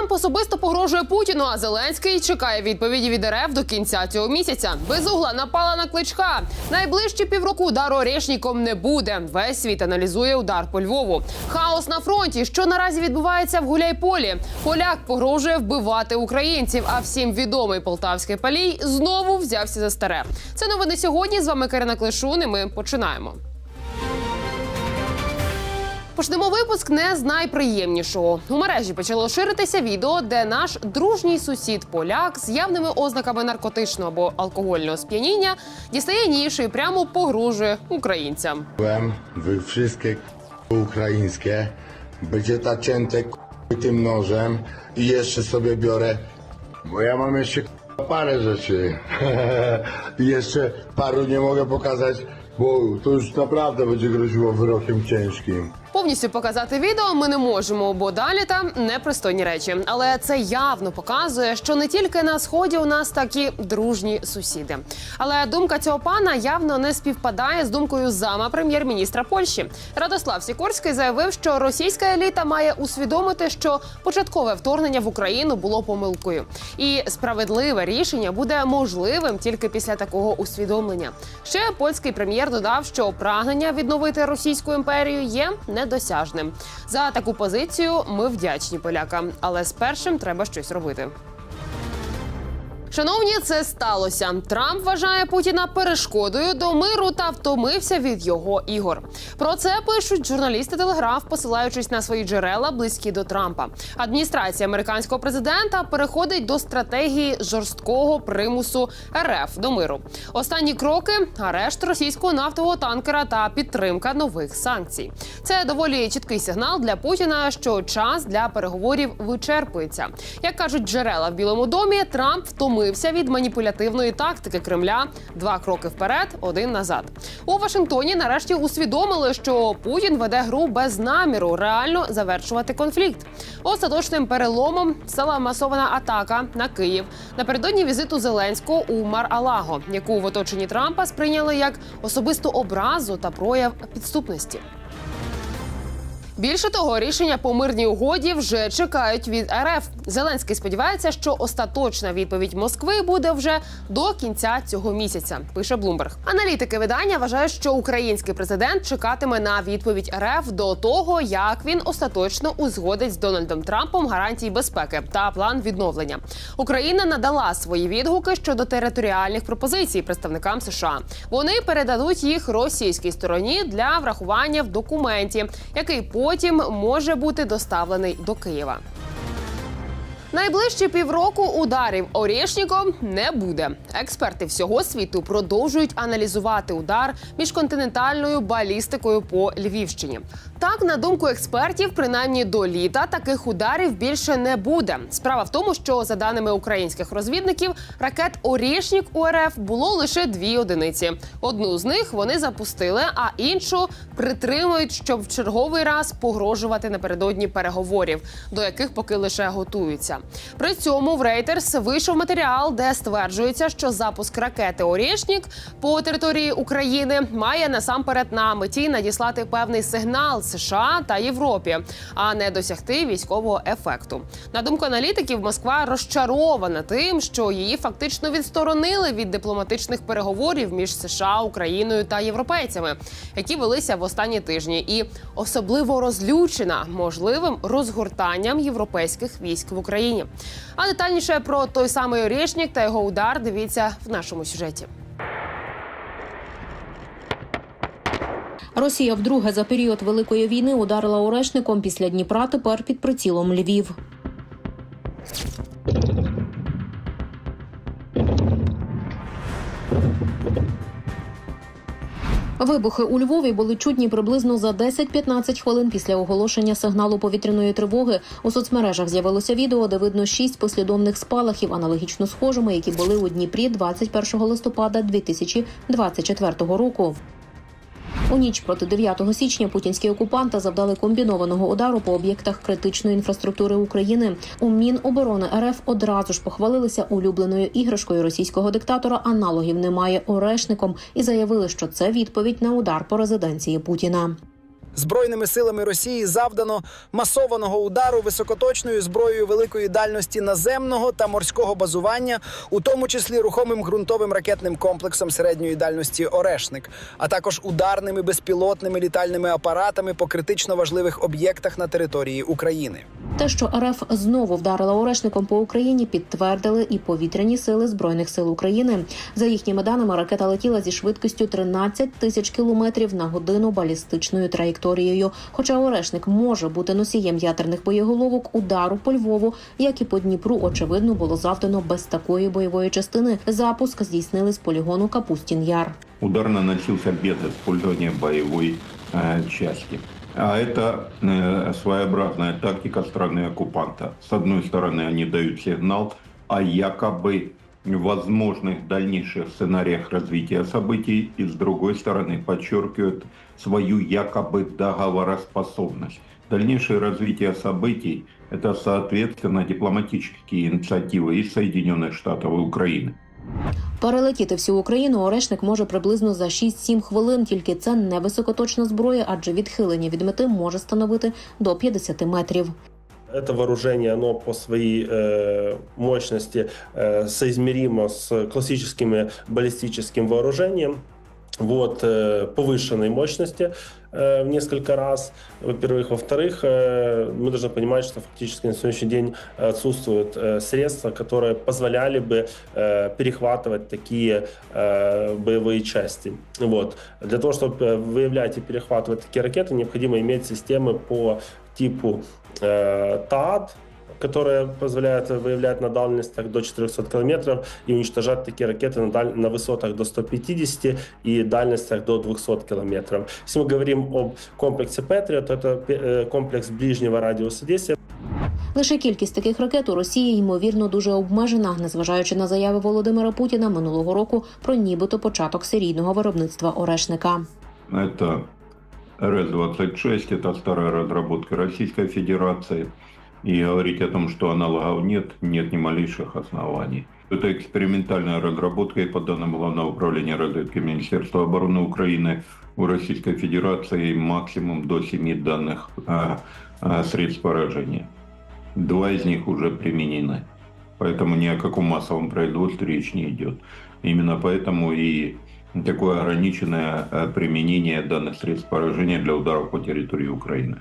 Трамп особисто погрожує Путіну, а Зеленський чекає відповіді від РФ до кінця цього місяця. Безугла напала на кличка. Найближчі півроку удару орешником не буде. Весь світ аналізує удар по Львову. Хаос на фронті. Що наразі відбувається в Гуляйполі? Поляк погрожує вбивати українців. А всім відомий полтавський палій знову взявся за старе. Це новини сьогодні. З вами Карина Клишун. і Ми починаємо. Почнемо випуск не з найприємнішого. У мережі почало ширитися відео, де наш дружній сусід поляк з явними ознаками наркотичного або алкогольного сп'яніння дістає ніж і прямо погрожує українцям. Ukraińskie, będzie tacięte k***y tym nożem i jeszcze sobie biorę, bo ja mam jeszcze k***a parę rzeczy jeszcze paru nie mogę pokazać, bo to już naprawdę będzie groziło wyrokiem ciężkim. Повністю показати відео ми не можемо, бо далі там непристойні речі. Але це явно показує, що не тільки на сході у нас такі дружні сусіди. Але думка цього пана явно не співпадає з думкою зама прем'єр-міністра Польщі. Радослав Сікорський заявив, що російська еліта має усвідомити, що початкове вторгнення в Україну було помилкою, і справедливе рішення буде можливим тільки після такого усвідомлення. Ще польський прем'єр додав, що прагнення відновити російську імперію є недосяжним. За таку позицію ми вдячні полякам, але з першим треба щось робити. Шановні, це сталося. Трамп вважає Путіна перешкодою до миру та втомився від його ігор. Про це пишуть журналісти Телеграф, посилаючись на свої джерела, близькі до Трампа. Адміністрація американського президента переходить до стратегії жорсткого примусу РФ до миру. Останні кроки арешт російського нафтового танкера та підтримка нових санкцій. Це доволі чіткий сигнал для Путіна, що час для переговорів вичерпується. Як кажуть джерела в Білому домі, Трамп втомився від маніпулятивної тактики Кремля. Два кроки вперед, один назад. У Вашингтоні нарешті усвідомили, що Путін веде гру без наміру реально завершувати конфлікт. Остаточним переломом стала масована атака на Київ напередодні візиту Зеленського у Мар-Алаго, яку в оточенні Трампа сприйняли як особисту образу та прояв підступності. Більше того, рішення по мирній угоді вже чекають від РФ. Зеленський сподівається, що остаточна відповідь Москви буде вже до кінця цього місяця. Пише Блумберг. Аналітики видання вважають, що український президент чекатиме на відповідь РФ до того, як він остаточно узгодить з Дональдом Трампом гарантії безпеки та план відновлення. Україна надала свої відгуки щодо територіальних пропозицій представникам США. Вони передадуть їх російській стороні для врахування в документі, який потім може бути доставлений до Києва. Найближчі півроку ударів Орєшніком не буде. Експерти всього світу продовжують аналізувати удар міжконтинентальною балістикою по Львівщині. Так, на думку експертів, принаймні до літа таких ударів більше не буде. Справа в тому, що за даними українських розвідників, ракет Орєшнік у РФ було лише дві одиниці. Одну з них вони запустили, а іншу притримують, щоб в черговий раз погрожувати напередодні переговорів, до яких поки лише готуються. При цьому в Reuters вийшов матеріал, де стверджується, що запуск ракети Орєшнік по території України має насамперед на меті надіслати певний сигнал США та Європі, а не досягти військового ефекту. На думку аналітиків, Москва розчарована тим, що її фактично відсторонили від дипломатичних переговорів між США, Україною та європейцями, які велися в останні тижні, і особливо розлючена можливим розгортанням європейських військ в Україні. А детальніше про той самий Орєшнік та його удар дивіться в нашому сюжеті. Росія вдруге за період великої війни ударила орешником після Дніпра. Тепер під прицілом Львів. Вибухи у Львові були чутні приблизно за 10-15 хвилин після оголошення сигналу повітряної тривоги. У соцмережах з'явилося відео, де видно шість послідовних спалахів, аналогічно схожими, які були у Дніпрі 21 листопада 2024 року. У ніч проти 9 січня путінські окупанти завдали комбінованого удару по об'єктах критичної інфраструктури України. У Міноборони РФ одразу ж похвалилися улюбленою іграшкою російського диктатора. Аналогів немає орешником і заявили, що це відповідь на удар по резиденції Путіна. Збройними силами Росії завдано масованого удару високоточною зброєю великої дальності наземного та морського базування, у тому числі рухомим ґрунтовим ракетним комплексом середньої дальності Орешник, а також ударними безпілотними літальними апаратами по критично важливих об'єктах на території України. Те, що РФ знову вдарила орешником по Україні, підтвердили і повітряні сили збройних сил України. За їхніми даними, ракета летіла зі швидкістю 13 тисяч кілометрів на годину балістичною траєкторією. Хоча орешник може бути носієм ядерних боєголовок, удару по Львову, як і по Дніпру, очевидно, було завдано без такої бойової частини. Запуск здійснили з полігону Капустін Яр. Удар наносился без использования боевой э, части. А это э, своеобразная тактика страны-оккупанта. С одной стороны, они дают сигнал о якобы возможных дальнейших сценариях развития событий, и с другой стороны подчеркивают свою якобы договороспособность. Дальнейшее развитие событий – это, соответственно, дипломатические инициативы из Соединенных Штатов и Украины. Перелетіти всю Україну орешник може приблизно за 6-7 хвилин. Тільки це не високоточна зброя, адже відхилення від мети може становити до 50 метрів. Это вооружение, оно по своей э, мощности э, соизмеримо с классическими баллистическим вооружением. Вот, э, повышенной мощности э, в несколько раз, во-первых. Во-вторых, э, мы должны понимать, что фактически на сегодняшний день отсутствуют средства, которые позволяли бы перехватывать такие боевые части. Вот. Для того, чтобы выявлять и перехватывать такие ракеты, необходимо иметь системы по типу э, ТААД, которая позволяет выявлять на дальностях до 400 километров и уничтожать такие ракеты на, даль- на высотах до 150 и дальностях до 200 километров. Если мы говорим об комплексе Patriot, то это э, комплекс ближнего радиуса действия, Лише кількість таких ракет у Росії ймовірно дуже обмежена, незважаючи на заяви Володимира Путіна минулого року про нібито початок серійного виробництва орешника. Это РС-26, это старая разработка Российской Федерации. И говорить о том, что аналогов нет, нет ни малейших оснований. Это экспериментальная разработка, и по данным Главного управления разведки Министерства обороны Украины у Российской Федерации максимум до 7 данных а, а, средств поражения. Два из них уже применены. Поэтому ни о каком массовом производстве речь не идет. Именно поэтому и такое ограниченное э, применение данных средств поражения для ударов по территории Украины.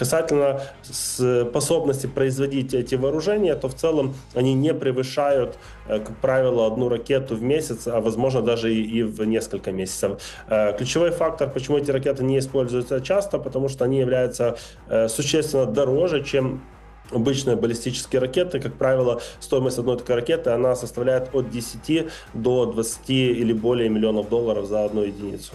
Касательно способности производить эти вооружения, то в целом они не превышают, э, как правило, одну ракету в месяц, а возможно даже и в несколько месяцев. Э, Ключевой фактор, почему эти ракеты не используются часто, потому что они являются э, существенно дороже, чем Обычные баллистические ракеты, как правило, стоимость одной такой ракеты, она составляет от 10 до 20 или более миллионов долларов за одну единицу.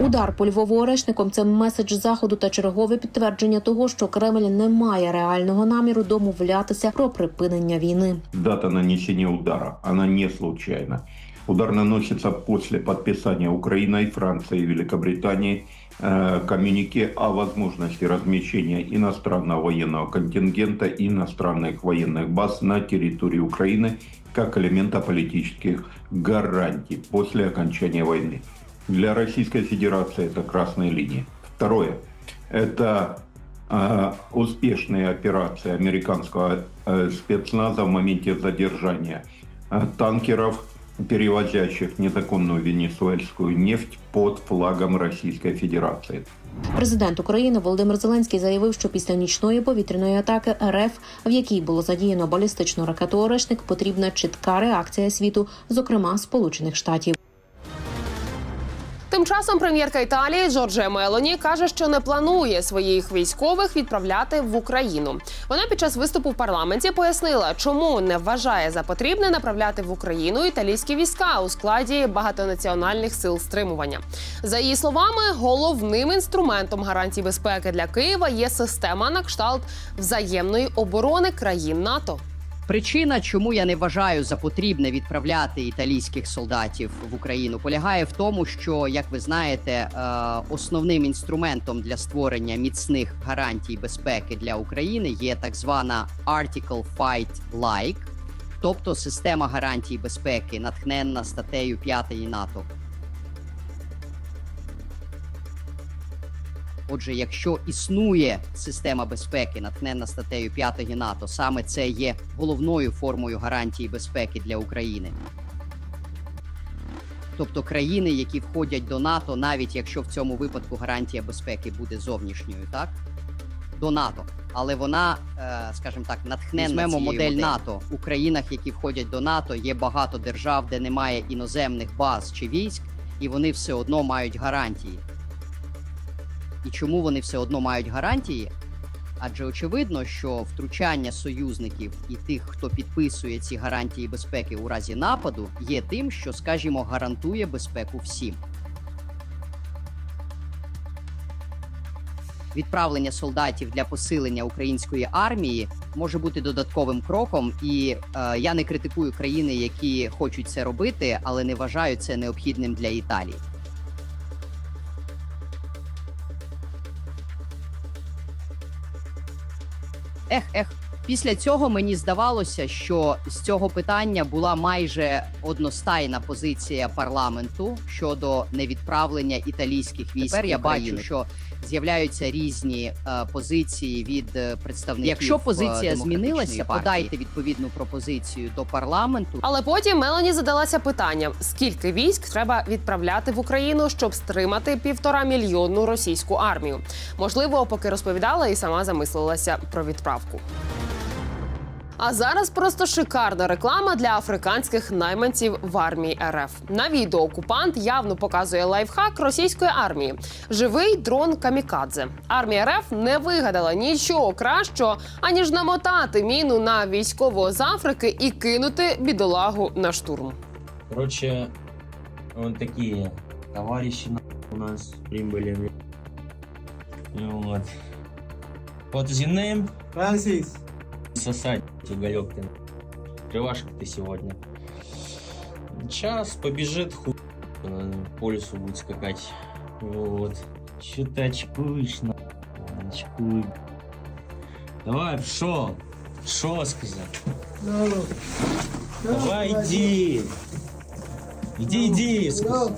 Удар по Львову орешником це меседж заходу та чергове підтвердження того, що Кремль не має реального наміру домовлятися про припинення війни. Дата нанесения удара, она не случайна. Удар наносится после подписания Украиной, Францией и Великобританией э, коммюнике о возможности размещения иностранного военного контингента и иностранных военных баз на территории Украины как элемента политических гарантий после окончания войны. Для Российской Федерации это красная линия. Второе – это э, успешные операции американского э, спецназа в моменте задержания э, танкеров, перевозящих незаконную венесуэльскую нефть под флагом Российской Федерации. Президент України Володимир Зеленський заявив, що після нічної повітряної атаки РФ, в якій було задіяно балістичну ракету Орешник, потрібна чітка реакція світу, зокрема Сполучених Штатів. Тим часом прем'єрка Італії Джорджія Мелоні каже, що не планує своїх військових відправляти в Україну. Вона під час виступу в парламенті пояснила, чому не вважає за потрібне направляти в Україну італійські війська у складі багатонаціональних сил стримування. За її словами, головним інструментом гарантій безпеки для Києва є система на кшталт взаємної оборони країн НАТО. Причина, чому я не вважаю за потрібне відправляти італійських солдатів в Україну, полягає в тому, що, як ви знаєте, е, основним інструментом для створення міцних гарантій безпеки для України є так звана Article Fight Like, тобто система гарантій безпеки, натхненна статтею 5 НАТО. Отже, якщо існує система безпеки, натхненна статтею 5 НАТО, саме це є головною формою гарантії безпеки для України. Тобто країни, які входять до НАТО, навіть якщо в цьому випадку гарантія безпеки буде зовнішньою, так до НАТО, але вона, е, скажімо так, натхненна Візьмемо модель. НАТО. У країнах, які входять до НАТО, є багато держав, де немає іноземних баз чи військ, і вони все одно мають гарантії. І чому вони все одно мають гарантії? Адже очевидно, що втручання союзників і тих, хто підписує ці гарантії безпеки у разі нападу, є тим, що, скажімо, гарантує безпеку всім. Відправлення солдатів для посилення української армії може бути додатковим кроком, і е, я не критикую країни, які хочуть це робити, але не вважаю це необхідним для Італії. Ех, ех. Після цього мені здавалося, що з цього питання була майже одностайна позиція парламенту щодо невідправлення італійських військ. Тепер я бачу, що з'являються різні е, позиції від е, представників. Якщо е, позиція змінилася, партії. подайте відповідну пропозицію до парламенту. Але потім Мелані задалася питанням: скільки військ треба відправляти в Україну, щоб стримати півтора мільйонну російську армію? Можливо, поки розповідала і сама замислилася про відправку. А зараз просто шикарна реклама для африканських найманців в армії РФ. На відео окупант явно показує лайфхак російської армії. Живий дрон камікадзе. Армія РФ не вигадала нічого кращого, аніж намотати міну на військового з Африки і кинути бідолагу на штурм. Короче, вот такие товарищи у нас прибыли. Вот. What is your name? Сосать, уголек ты. Крывашек ты сегодня. Сейчас побежит ху... э, по лесу будет скакать. Вот. Че ты очкуешь, на... Очкуй. Давай, шо? Шо сказал? Давай, иди. Иди, иди, сказал.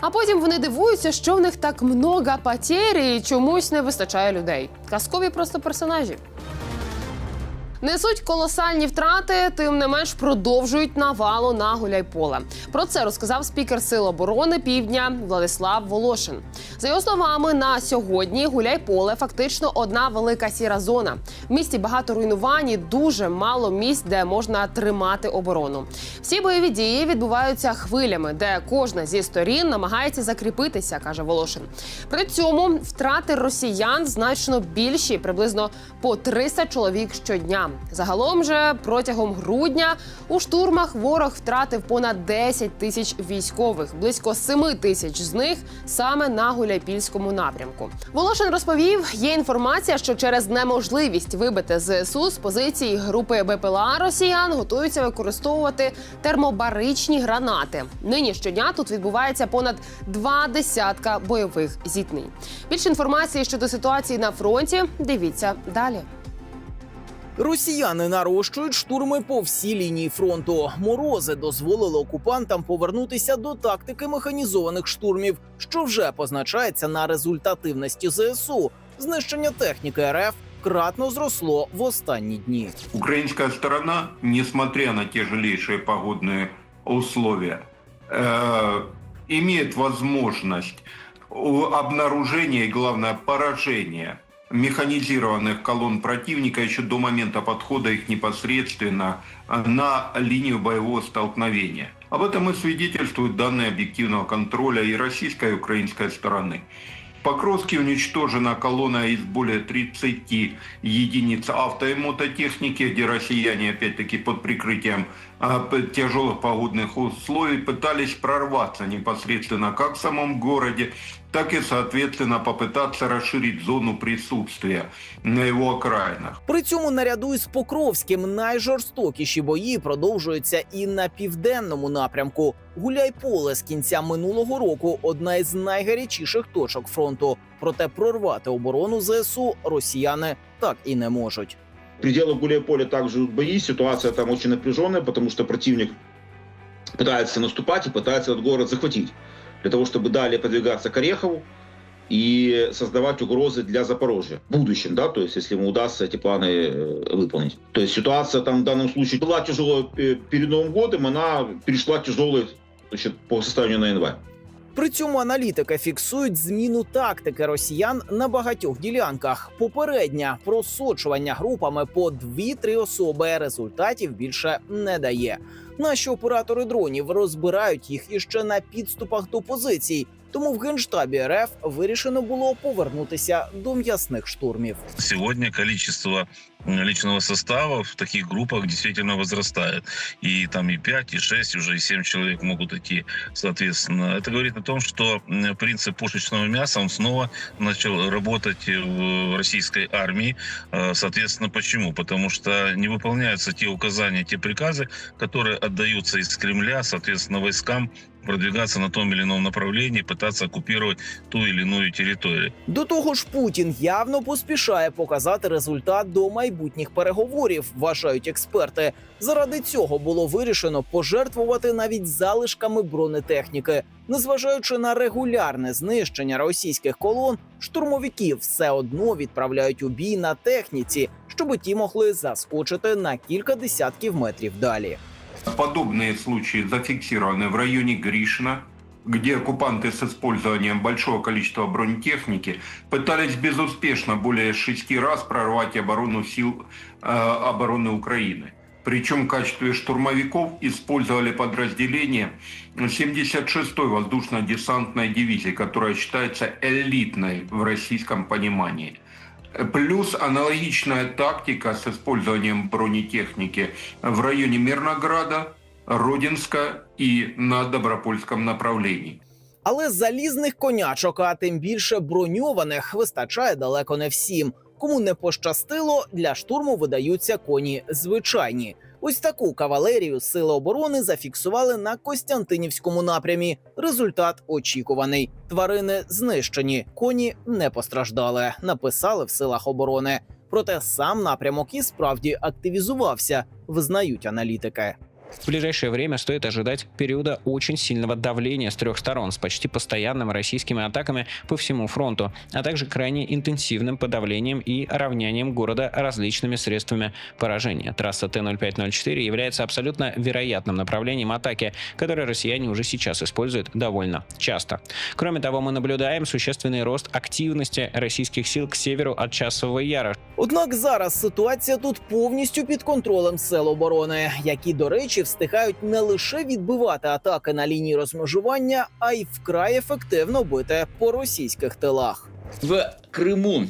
А потім вони дивуються, що в них так много потерь і чомусь не вистачає людей. Казкові просто персонажі. Несуть колосальні втрати, тим не менш продовжують навалу на Гуляйполе. Про це розказав спікер Сил оборони Півдня Владислав Волошин. За його словами, на сьогодні Гуляйполе фактично одна велика сіра зона. В місті багато руйнувань, і дуже мало місць, де можна тримати оборону. Всі бойові дії відбуваються хвилями, де кожна зі сторін намагається закріпитися, каже Волошин. При цьому втрати росіян значно більші, приблизно по 300 чоловік щодня. Загалом же протягом грудня у штурмах ворог втратив понад 10 тисяч військових, близько 7 тисяч з них саме на Гуляйпільському напрямку. Волошин розповів, є інформація, що через неможливість вибити ЗСУ з позицій групи БПЛА Росіян готуються використовувати термобаричні гранати. Нині щодня тут відбувається понад два десятка бойових зіткнень. Більше інформації щодо ситуації на фронті дивіться далі. Росіяни нарощують штурми по всій лінії фронту. Морози дозволили окупантам повернутися до тактики механізованих штурмів, що вже позначається на результативності ЗСУ. Знищення техніки РФ кратно зросло в останні дні. Украинская сторона, несмотря на тяжелейшие погодные условия, э, имеет возможность у- обнаружения и, главное, поражения механизированных колонн противника еще до момента подхода их непосредственно э, на линию боевого столкновения. Об этом и свидетельствуют данные объективного контроля и российской, и украинской стороны. В Покровске уничтожена колонна из более 30 единиц авто и мототехники, где россияне, опять-таки, под прикрытием а, п- тяжелых погодных условий пытались прорваться непосредственно как в самом городе, так и, соответственно, попытаться расширить зону присутствия на его окраинах. При цьому наряду із Покровським найжорстокіші бої продовжуються і на південному напрямку. Гуляйполе з кінця минулого року одна із найгарячіших точок фронту. Проте прорвати оборону ЗСУ росіяни так і не можуть. Пределах Гуляйполя также идут бои, ситуация там очень напряженная, потому что противник пытается наступать и пытается этот город захватить. Для того, чтобы далее продвигаться к Орехову, и создавать угрозы для Запорожья в будущем, да, то есть если ему удастся эти планы э, выполнить. То есть ситуация там в данном случае была тяжелая э, перед Новым годом, она перешла тяжелой значит, по состоянию на январь. При цьому аналітики фіксують зміну тактики росіян на багатьох ділянках. Попередня просочування групами по 2-3 особи результатів більше не дає. Наші оператори дронів розбирають їх іще на підступах до позицій. Тому в генштабі РФ вирішено було повернутися до м'ясних штурмів. Сегодня количество м, личного состава в таких группах действительно возрастает. И там и 5, и 6, уже и 7 человек могут идти, соответственно. Это говорит о том, что м, принцип пушечного мяса, он снова начал работать в российской армии. Э, Соответственно, почему? Потому что не выполняются те указания, те приказы, которые отдаются из Кремля, соответственно, войскам продвигаться на том или ином направлении, пытаться оккупировать ту или иную территорию. До того ж, Путін явно поспішає показати результат до майбутніх переговорів, вважають експерти. Заради цього було вирішено пожертвувати навіть залишками бронетехніки. Незважаючи на регулярне знищення російських колон, штурмовиків все одно відправляють у бій на техніці, щоб ті могли заскочити на кілька десятків метрів далі. Подобные случаи зафиксированы в районе Гришина, где оккупанты с использованием большого количества бронетехники пытались безуспешно более шести раз прорвать оборону сил э, обороны Украины. Причем в качестве штурмовиков использовали подразделение 76-й воздушно-десантной дивизии, которая считается элитной в российском понимании. Плюс аналогичная тактика с использованием бронетехники в районе Мирнограда, Родинска и на Добропольском направлении. Але залізних конячок, а тим більше броньованих, вистачає далеко не всім. Кому не пощастило, для штурму видаються коні звичайні. Ось таку кавалерію сили оборони зафіксували на Костянтинівському напрямі. Результат очікуваний. Тварини знищені, коні не постраждали. Написали в силах оборони. Проте сам напрямок і справді активізувався, визнають аналітики. В ближайшее время стоит ожидать периода очень сильного давления с трех сторон с почти постоянными российскими атаками по всему фронту, а также крайне интенсивным подавлением и равнянием города различными средствами поражения. Трасса Т-0504 является абсолютно вероятным направлением атаки, которое россияне уже сейчас используют довольно часто. Кроме того, мы наблюдаем существенный рост активности российских сил к северу от Часового Яра, Однак зараз ситуація тут повністю під контролем сил оборони, які, до речі, встигають не лише відбивати атаки на лінії розмежування, а й вкрай ефективно бити по російських тилах. В Крыму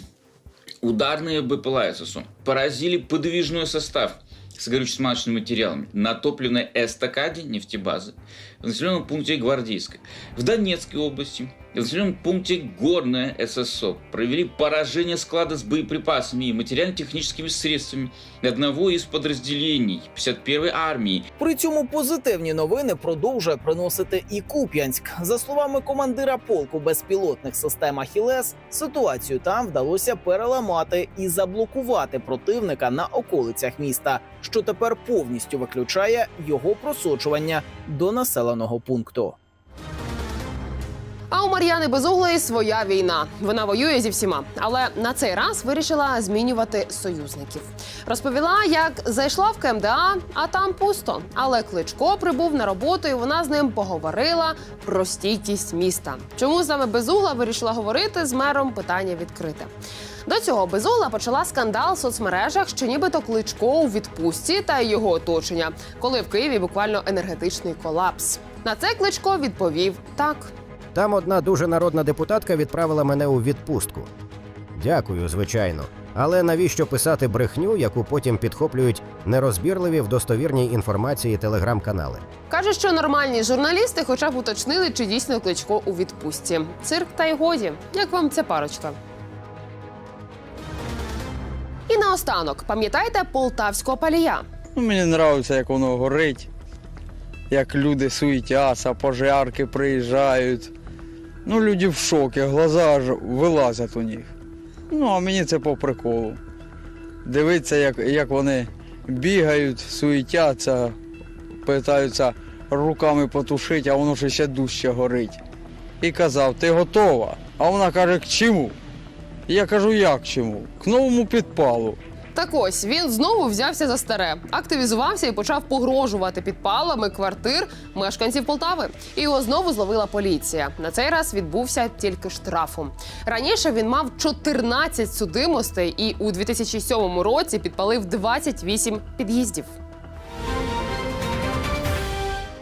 ударные БПЛА ССУ поразили подвижной состав с горюче-смазочными материалами на топливной эстакаде нефтебазы в населенном пункте Гвардейской. В Донецкой области в населенном пункте Горное ССО провели поражение склада с боеприпасами и материально-техническими средствами одного из подразделений 51-й армии При цьому позитивні новини продовжує приносити і Куп'янськ. За словами командира полку безпілотних систем Ахілес, ситуацію там вдалося переламати і заблокувати противника на околицях міста, що тепер повністю виключає його просочування до населеного пункту. А у Мар'яни Безуглої своя війна. Вона воює зі всіма, але на цей раз вирішила змінювати союзників. Розповіла, як зайшла в КМДА, а там пусто. Але Кличко прибув на роботу, і вона з ним поговорила про стійкість міста. Чому саме Безугла вирішила говорити з мером? Питання відкрите. До цього Безугла почала скандал в соцмережах, що нібито Кличко у відпустці та його оточення, коли в Києві буквально енергетичний колапс. На це Кличко відповів так. Там одна дуже народна депутатка відправила мене у відпустку. Дякую, звичайно. Але навіщо писати брехню, яку потім підхоплюють нерозбірливі в достовірній інформації телеграм-канали? Каже, що нормальні журналісти хоча б уточнили, чи дійсно кличко у відпустці. Цирк та й годі. Як вам ця парочка? І наостанок, пам'ятаєте полтавського палія? Ну, мені подобається, як воно горить, як люди суетяться, пожарки приїжджають. Ну, люди в шокі, глаза аж вилазять у них. Ну, а мені це по приколу. Дивитися, як, як вони бігають, суетяться, питаються руками потушити, а воно ж ще дужче горить. І казав, ти готова? А вона каже, к чому? Я кажу, як чому? К новому підпалу. Так ось він знову взявся за старе, активізувався і почав погрожувати підпалами квартир мешканців Полтави. І його знову зловила поліція. На цей раз відбувся тільки штрафом. Раніше він мав 14 судимостей і у 2007 році підпалив 28 під'їздів.